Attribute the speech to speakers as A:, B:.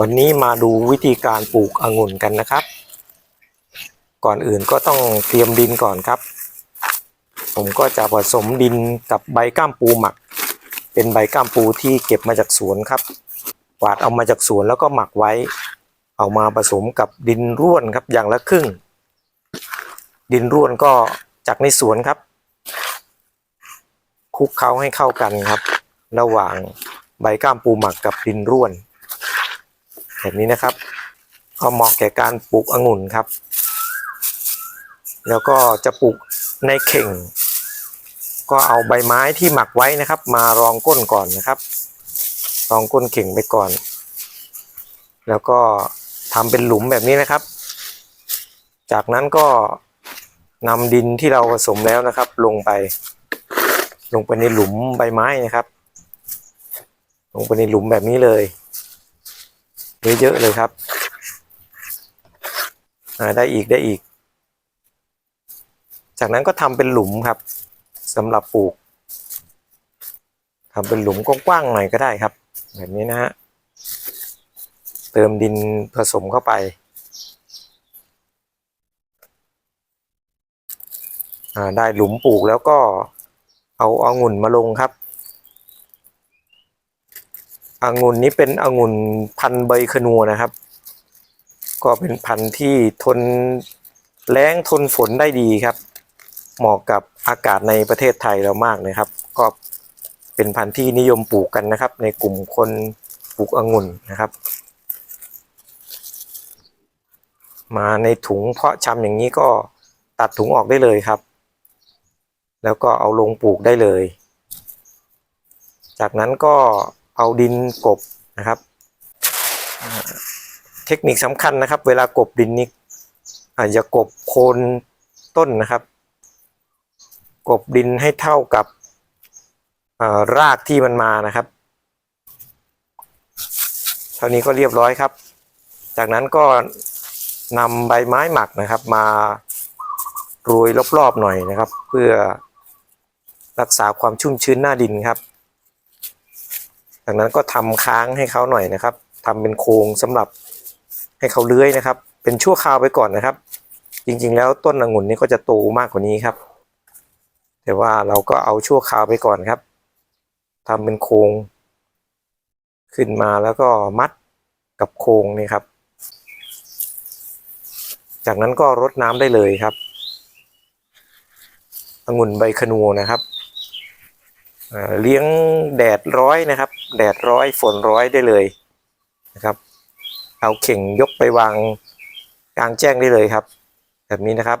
A: วันนี้มาดูวิธีการปลูกองุ่นกันนะครับ ก่อนอื่นก็ต้องเตรียมดินก่อนครับ ผมก็จะผสมดินกับใบก้ามปูหมัก เป็นใบก้ามปูที่เก็บมาจากสวนครับกวาดเอามาจากสวนแล้วก็หมักไว้ เอามาผสมกับดินร่วนครับอย่างละครึ่ง ดินร่วนก็จากในสวนครับคลุกเคล้าให้เข้ากันครับ ระหว่างใบก้ามปูหมักกับดินร่วน แบบนี้นะครับ ก็เหมาะแก่การปลูกองุ่นครับ แล้วก็จะปลูกในเข่ง ก็เอาใบไม้ที่หมักไว้นะครับ มารองก้นก่อนนะครับ รองก้นเข่งไปก่อน แล้วก็ทำเป็นหลุมแบบนี้นะครับ จากนั้นก็นำดินที่เราผสมแล้วนะครับ ลงไป ลงไปในหลุมใบไม้นะครับ ลงไปในหลุมแบบนี้เลย เยอะๆเลยครับ อ่าได้อีกได้อีก จากนั้นก็ทำเป็นหลุมครับสำหรับปลูกทำเป็นหลุมกว้างๆหน่อยก็ได้ครับ แบบนี้นะฮะเติมดินผสมเข้าไปได้หลุมปลูกแล้วก็เอาองุ่นมาลงครับ องุ่นนี้เป็นองุ่นพันธุ์ใบขนัวนะครับ ก็เป็นพันธุ์ที่ทนแล้งทนฝนได้ดีครับ เหมาะกับอากาศในประเทศไทยเรามากเลยครับ ก็เป็นพันธุ์ที่นิยมปลูกกันนะครับ ในกลุ่มคนปลูกองุ่นนะครับ มาในถุงเพาะชำอย่างนี้ก็ตัดถุงออกได้เลยครับ แล้วก็เอาลงปลูกได้เลย จากนั้นก็ เอาดินกบนะครับ เทคนิคสำคัญนะครับ เวลากบดินนี้อาจจะกบโคนต้นนะครับ กบดินให้เท่ากับรากที่มันมานะครับ เท่านี้ก็เรียบร้อยครับ จากนั้นก็นำใบไม้หมักนะครับ มาโรยรอบๆหน่อยนะครับ เพื่อรักษาความชุ่มชื้นหน้าดินครับ จากนั้นก็ทำค้างให้เขาหน่อยนะครับทำเป็นโครงสำหรับให้เขาเลื้อยนะครับ เป็นชั่วคราวไปก่อนนะครับ จริงๆ แล้วต้นองุ่นนี้ก็จะโตมากกว่านี้ครับ แต่ว่าเราก็เอาชั่วคราวไปก่อนครับทำเป็นโครงขึ้นมาแล้วก็มัดกับโครงนี่ครับ จากนั้นก็รดน้ำได้เลยครับองุ่นใบขนูนะครับ เลี้ยงแดดร้อยนะครับ แดดร้อยฝนร้อยได้เลยนะครับ เอาเข่งยกไปวางกลางแจ้งได้เลยครับ แบบนี้นะครับ